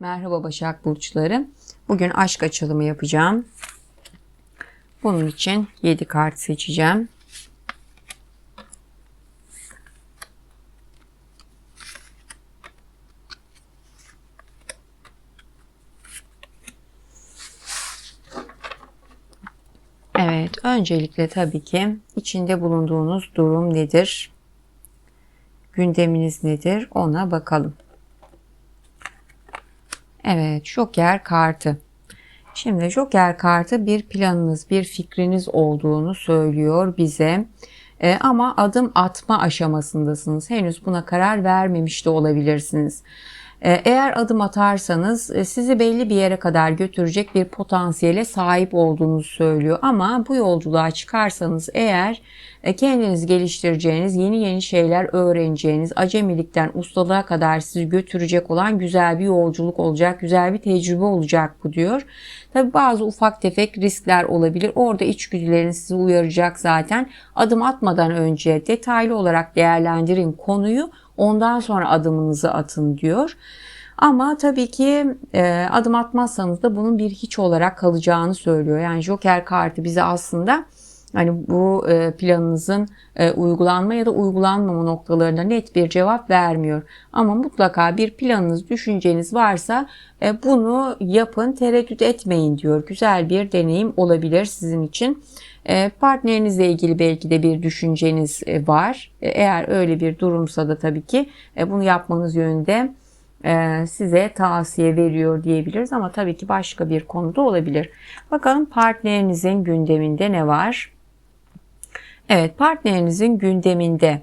Merhaba Başak Burçları. Bugün aşk açılımı yapacağım. Bunun için 7 kart seçeceğim. Evet, öncelikle tabii ki içinde bulunduğunuz durum nedir? Gündeminiz nedir? Ona bakalım. Evet, Joker kartı. Şimdi Joker kartı bir planınız, bir fikriniz olduğunu söylüyor bize. Ee, ama adım atma aşamasındasınız. Henüz buna karar vermemiş de olabilirsiniz. Ee, eğer adım atarsanız e, sizi belli bir yere kadar götürecek bir potansiyele sahip olduğunuzu söylüyor. Ama bu yolculuğa çıkarsanız eğer e, kendiniz geliştireceğiniz, yeni yeni şeyler öğreneceğiniz, acemilikten ustalığa kadar sizi götürecek olan güzel bir yolculuk olacak, güzel bir tecrübe olacak bu diyor. Tabi bazı ufak tefek riskler olabilir. Orada içgüdülerin sizi uyaracak zaten. Adım atmadan önce detaylı olarak değerlendirin konuyu. Ondan sonra adımınızı atın diyor. Ama tabii ki e, adım atmazsanız da bunun bir hiç olarak kalacağını söylüyor. Yani Joker kartı bize aslında hani bu e, planınızın e, uygulanma ya da uygulanmama noktalarında net bir cevap vermiyor. Ama mutlaka bir planınız, düşünceniz varsa e, bunu yapın, tereddüt etmeyin diyor. Güzel bir deneyim olabilir sizin için. Partnerinizle ilgili belki de bir düşünceniz var. Eğer öyle bir durumsa da tabii ki bunu yapmanız yönünde size tavsiye veriyor diyebiliriz ama tabii ki başka bir konuda olabilir. Bakalım partnerinizin gündeminde ne var? Evet partnerinizin gündeminde e,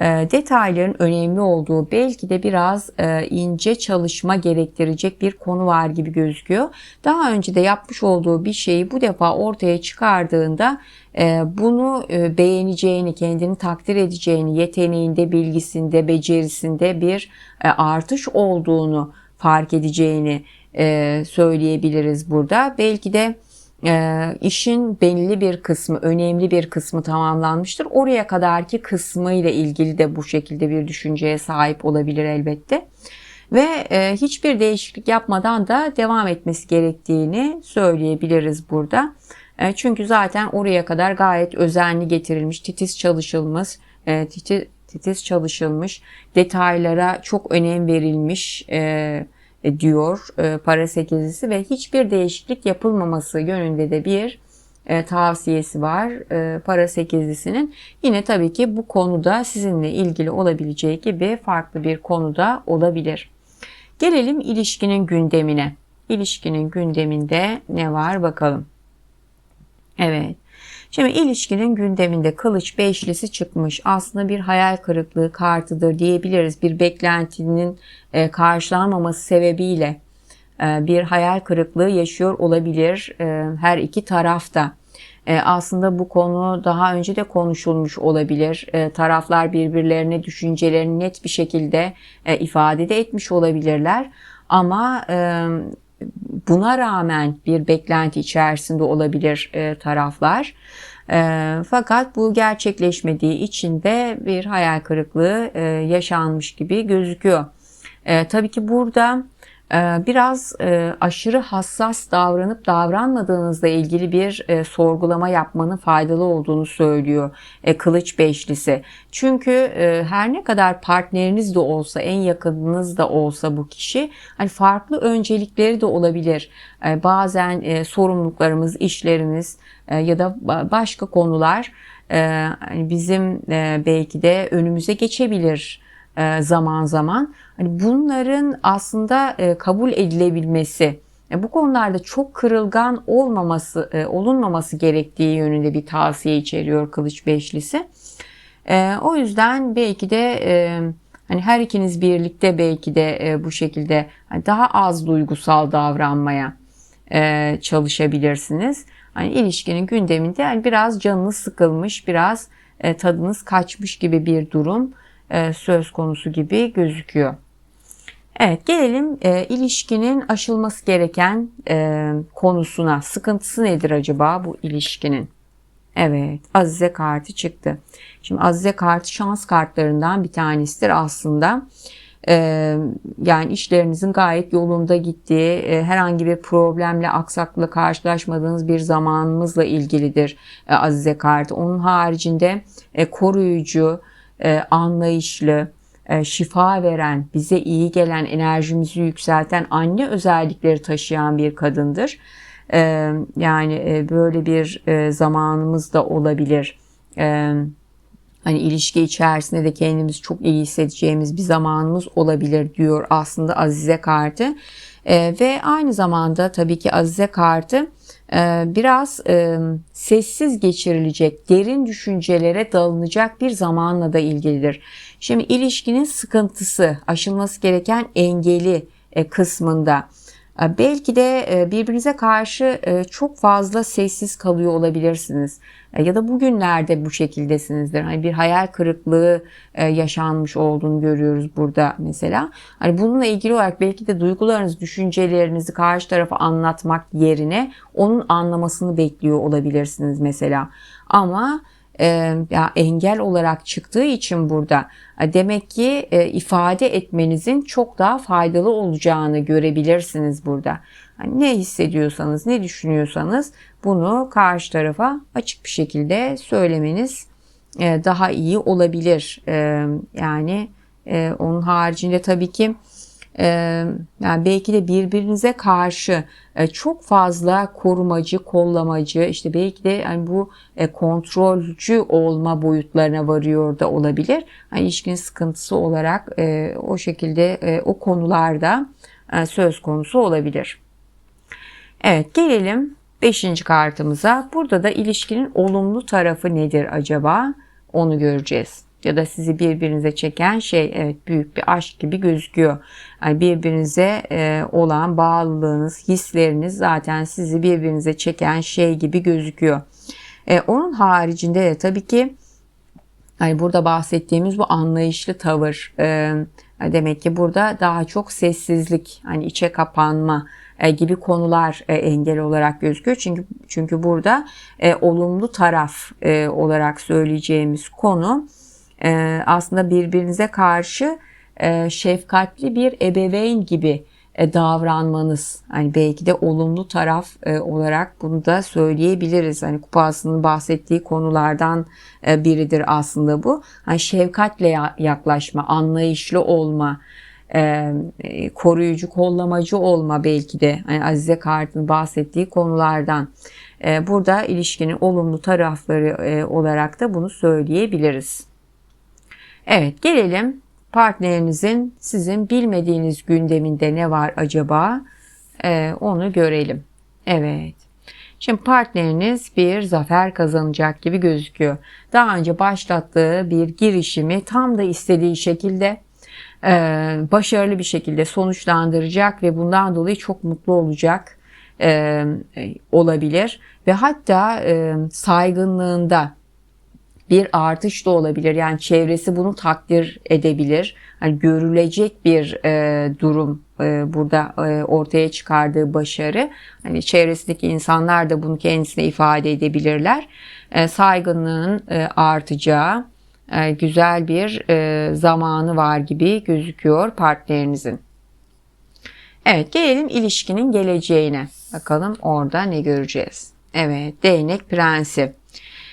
detayların önemli olduğu belki de biraz e, ince çalışma gerektirecek bir konu var gibi gözüküyor. Daha önce de yapmış olduğu bir şeyi bu defa ortaya çıkardığında e, bunu e, beğeneceğini, kendini takdir edeceğini, yeteneğinde, bilgisinde, becerisinde bir artış olduğunu fark edeceğini söyleyebiliriz burada. Belki de e, işin belli bir kısmı, önemli bir kısmı tamamlanmıştır. Oraya kadarki kısmı ile ilgili de bu şekilde bir düşünceye sahip olabilir elbette. Ve e, hiçbir değişiklik yapmadan da devam etmesi gerektiğini söyleyebiliriz burada. E, çünkü zaten oraya kadar gayet özenli getirilmiş, titiz çalışılmış, e, titiz, titiz çalışılmış, detaylara çok önem verilmiş, e, diyor e, para sekizlisi ve hiçbir değişiklik yapılmaması yönünde de bir e, tavsiyesi var para sekizlisinin. Yine tabii ki bu konuda sizinle ilgili olabileceği gibi farklı bir konuda olabilir. Gelelim ilişkinin gündemine. İlişkinin gündeminde ne var bakalım. Evet. Şimdi ilişkinin gündeminde kılıç beşlisi çıkmış. Aslında bir hayal kırıklığı kartıdır diyebiliriz. Bir beklentinin e, karşılanmaması sebebiyle e, bir hayal kırıklığı yaşıyor olabilir e, her iki tarafta. Aslında bu konu daha önce de konuşulmuş olabilir. Taraflar birbirlerine düşüncelerini net bir şekilde ifade de etmiş olabilirler. Ama buna rağmen bir beklenti içerisinde olabilir e, taraflar. E, fakat bu gerçekleşmediği için de bir hayal kırıklığı e, yaşanmış gibi gözüküyor. E, tabii ki burada biraz e, aşırı hassas davranıp davranmadığınızla ilgili bir e, sorgulama yapmanın faydalı olduğunu söylüyor e, Kılıç Beşlisi. Çünkü her ne kadar partneriniz de olsa, en yakınınız da olsa bu kişi, hani farklı öncelikleri de olabilir. Bazen sorumluluklarımız, işlerimiz ya da başka konular hani bizim belki de önümüze geçebilir zaman zaman. Hani bunların aslında e, kabul edilebilmesi, e, bu konularda çok kırılgan olmaması, olunmaması gerektiği yönünde bir tavsiye içeriyor Kılıç Beşlisi. O yüzden belki de hani her ikiniz birlikte belki de bu şekilde hani daha az duygusal davranmaya çalışabilirsiniz. Hani ilişkinin gündeminde biraz canınız sıkılmış, biraz tadınız kaçmış gibi bir durum e, söz konusu gibi gözüküyor. Evet gelelim e, ilişkinin aşılması gereken e, konusuna. Sıkıntısı nedir acaba bu ilişkinin? Evet Azize kartı çıktı. Şimdi Azize kartı şans kartlarından bir tanesidir aslında. e, yani işlerinizin gayet yolunda gittiği, e, herhangi bir problemle, aksaklıkla karşılaşmadığınız bir zamanımızla ilgilidir e, Azize kartı. Onun haricinde e, koruyucu, e, anlayışlı, e, şifa veren, bize iyi gelen, enerjimizi yükselten anne özellikleri taşıyan bir kadındır. E, yani böyle bir zamanımız da olabilir. Hani ilişki içerisinde de kendimizi çok iyi hissedeceğimiz bir zamanımız olabilir diyor aslında Azize kartı. Ve aynı zamanda tabii ki Azize kartı biraz e, sessiz geçirilecek, derin düşüncelere dalınacak bir zamanla da ilgilidir. Şimdi ilişkinin sıkıntısı, aşılması gereken engeli e, kısmında belki de e, birbirinize karşı e, çok fazla sessiz kalıyor olabilirsiniz. Ya da bugünlerde bu şekildesinizdir. Hani bir hayal kırıklığı yaşanmış olduğunu görüyoruz burada mesela. Hani bununla ilgili olarak belki de duygularınızı, düşüncelerinizi karşı tarafa anlatmak yerine onun anlamasını bekliyor olabilirsiniz mesela. Ama e, ya engel olarak çıktığı için burada e, demek ki e, ifade etmenizin çok daha faydalı olacağını görebilirsiniz burada. Yani ne hissediyorsanız, ne düşünüyorsanız bunu karşı tarafa açık bir şekilde söylemeniz e, daha iyi olabilir. E, yani e, onun haricinde tabii ki yani belki de birbirinize karşı e, çok fazla korumacı, kollamacı, işte belki de yani bu e, kontrolcü olma boyutlarına varıyor da olabilir. Yani ilişkin sıkıntısı olarak e, o şekilde o konularda söz konusu olabilir. Evet gelelim 5. kartımıza. Burada da ilişkinin olumlu tarafı nedir acaba? Onu göreceğiz ya da sizi birbirinize çeken şey evet büyük bir aşk gibi gözüküyor. Yani birbirinize e, olan bağlılığınız, hisleriniz zaten sizi birbirinize çeken şey gibi gözüküyor. E, onun haricinde de tabii ki yani burada bahsettiğimiz bu anlayışlı tavır e, demek ki burada daha çok sessizlik, hani içe kapanma e, gibi konular e, engel olarak gözüküyor. Çünkü çünkü burada e, olumlu taraf e, olarak söyleyeceğimiz konu e, aslında birbirinize karşı e, şefkatli bir ebeveyn gibi e, davranmanız hani belki de olumlu taraf e, olarak bunu da söyleyebiliriz. Hani kupasının bahsettiği konulardan e, biridir aslında bu. Hani şefkatle yaklaşma, anlayışlı olma, e, koruyucu, kollamacı olma belki de hani Azize Kart'ın bahsettiği konulardan. E, burada ilişkinin olumlu tarafları e, olarak da bunu söyleyebiliriz. Evet gelelim partnerinizin sizin bilmediğiniz gündeminde ne var acaba ee, onu görelim. Evet. Şimdi partneriniz bir zafer kazanacak gibi gözüküyor. Daha önce başlattığı bir girişimi tam da istediği şekilde e, başarılı bir şekilde sonuçlandıracak ve bundan dolayı çok mutlu olacak e, olabilir ve hatta e, saygınlığında bir artış da olabilir. Yani çevresi bunu takdir edebilir. Hani görülecek bir e, durum e, burada e, ortaya çıkardığı başarı. Hani çevresindeki insanlar da bunu kendisine ifade edebilirler. E, saygınlığın e, artacağı e, güzel bir e, zamanı var gibi gözüküyor partnerinizin. Evet gelelim ilişkinin geleceğine. Bakalım orada ne göreceğiz. Evet değnek prensi.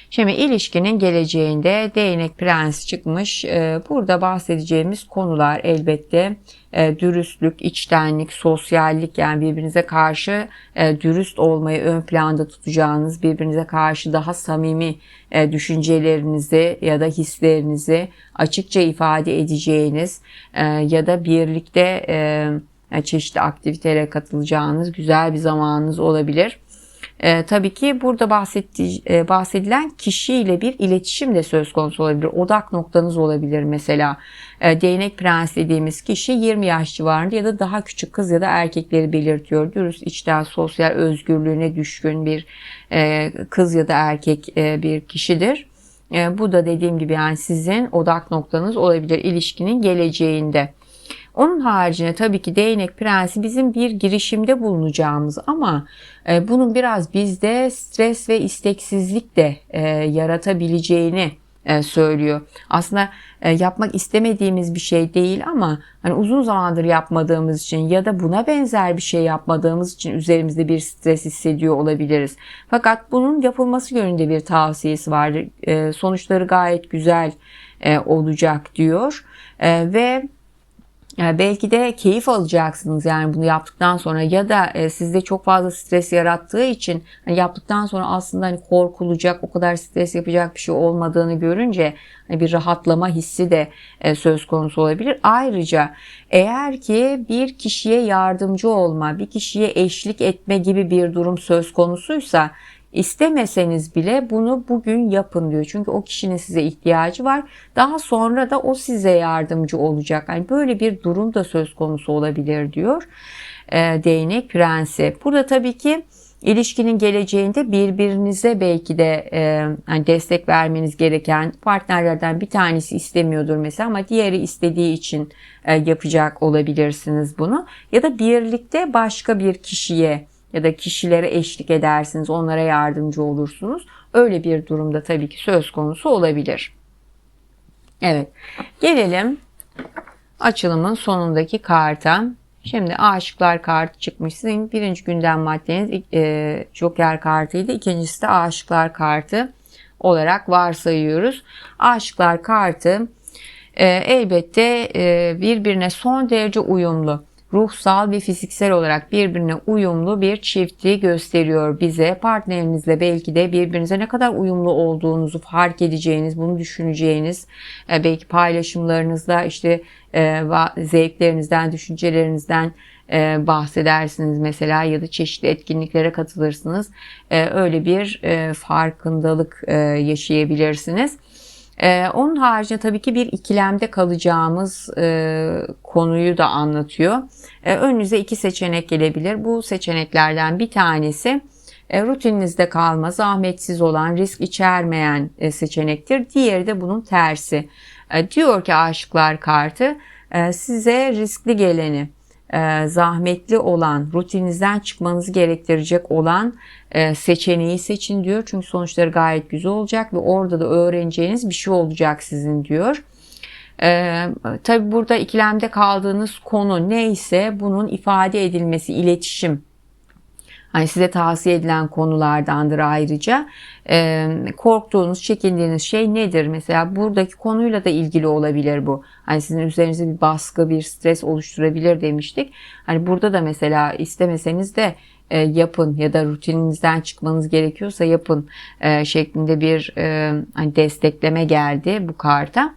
Şimdi ilişkinin geleceğinde değnek prens çıkmış. Ee, burada bahsedeceğimiz konular elbette e, dürüstlük, içtenlik, sosyallik yani birbirinize karşı e, dürüst olmayı ön planda tutacağınız, birbirinize karşı daha samimi e, düşüncelerinizi ya da hislerinizi açıkça ifade edeceğiniz ya da birlikte çeşitli aktivitelere katılacağınız güzel bir zamanınız olabilir. E, tabii ki burada bahsettiği, e, bahsedilen kişiyle bir iletişim de söz konusu olabilir. Odak noktanız olabilir mesela. E, değnek prens dediğimiz kişi 20 yaş civarında ya da daha küçük kız ya da erkekleri belirtiyor. Dürüst, içten, sosyal özgürlüğüne düşkün bir e, kız ya da erkek e, bir kişidir. E, bu da dediğim gibi yani sizin odak noktanız olabilir ilişkinin geleceğinde. Onun haricinde tabii ki değnek prensi bizim bir girişimde bulunacağımız ama e, bunun biraz bizde stres ve isteksizlik de e, yaratabileceğini e, söylüyor. Aslında e, yapmak istemediğimiz bir şey değil ama hani uzun zamandır yapmadığımız için ya da buna benzer bir şey yapmadığımız için üzerimizde bir stres hissediyor olabiliriz. Fakat bunun yapılması yönünde bir tavsiyesi vardır. E, sonuçları gayet güzel e, olacak diyor e, ve belki de keyif alacaksınız yani bunu yaptıktan sonra ya da e, sizde çok fazla stres yarattığı için hani yaptıktan sonra aslında hani korkulacak o kadar stres yapacak bir şey olmadığını görünce hani bir rahatlama hissi de e, söz konusu olabilir. Ayrıca eğer ki bir kişiye yardımcı olma, bir kişiye eşlik etme gibi bir durum söz konusuysa İstemeseniz bile bunu bugün yapın diyor. Çünkü o kişinin size ihtiyacı var. Daha sonra da o size yardımcı olacak. Yani böyle bir durum da söz konusu olabilir diyor. E, değnek prensi. Burada tabii ki ilişkinin geleceğinde birbirinize belki de e, hani destek vermeniz gereken partnerlerden bir tanesi istemiyordur mesela ama diğeri istediği için e, yapacak olabilirsiniz bunu. Ya da birlikte başka bir kişiye ya da kişilere eşlik edersiniz, onlara yardımcı olursunuz. Öyle bir durumda tabii ki söz konusu olabilir. Evet, gelelim açılımın sonundaki karta. Şimdi aşıklar kartı çıkmış. Sizin birinci gündem maddeniz e, Joker kartıydı. İkincisi de aşıklar kartı olarak varsayıyoruz. Aşıklar kartı e, elbette e, birbirine son derece uyumlu ruhsal ve fiziksel olarak birbirine uyumlu bir çifti gösteriyor bize. Partnerinizle belki de birbirinize ne kadar uyumlu olduğunuzu fark edeceğiniz, bunu düşüneceğiniz, e, belki paylaşımlarınızda işte e, zevklerinizden, düşüncelerinizden e, bahsedersiniz mesela ya da çeşitli etkinliklere katılırsınız. Öyle bir farkındalık yaşayabilirsiniz. Ee, onun haricinde tabii ki bir ikilemde kalacağımız e, konuyu da anlatıyor. E, önünüze iki seçenek gelebilir. Bu seçeneklerden bir tanesi e, rutininizde kalma, zahmetsiz olan, risk içermeyen e, seçenektir. Diğeri de bunun tersi. E, diyor ki aşıklar kartı e, size riskli geleni, e, zahmetli olan, rutininizden çıkmanızı gerektirecek olan e, seçeneği seçin diyor. Çünkü sonuçları gayet güzel olacak ve orada da öğreneceğiniz bir şey olacak sizin diyor. Ee, tabi burada ikilemde kaldığınız konu neyse bunun ifade edilmesi, iletişim Hani size tavsiye edilen konulardandır ayrıca. Ee, korktuğunuz, çekindiğiniz şey nedir? Mesela buradaki konuyla da ilgili olabilir bu. Hani sizin üzerinize bir baskı, bir stres oluşturabilir demiştik. Hani burada da mesela istemeseniz de e, yapın ya da rutininizden çıkmanız gerekiyorsa yapın e, şeklinde bir e, hani destekleme geldi bu karta.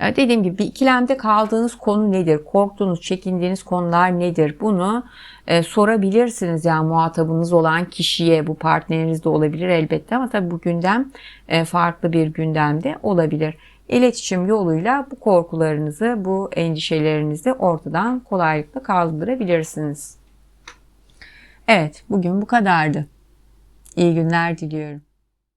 E, dediğim gibi bir ikilemde kaldığınız konu nedir? Korktuğunuz, çekindiğiniz konular nedir? Bunu e, sorabilirsiniz yani muhatabınız olan kişiye. Bu partneriniz de olabilir elbette ama tabii bu gündem e, farklı bir gündemde olabilir. İletişim yoluyla bu korkularınızı, bu endişelerinizi ortadan kolaylıkla kaldırabilirsiniz. Evet, bugün bu kadardı. İyi günler diliyorum.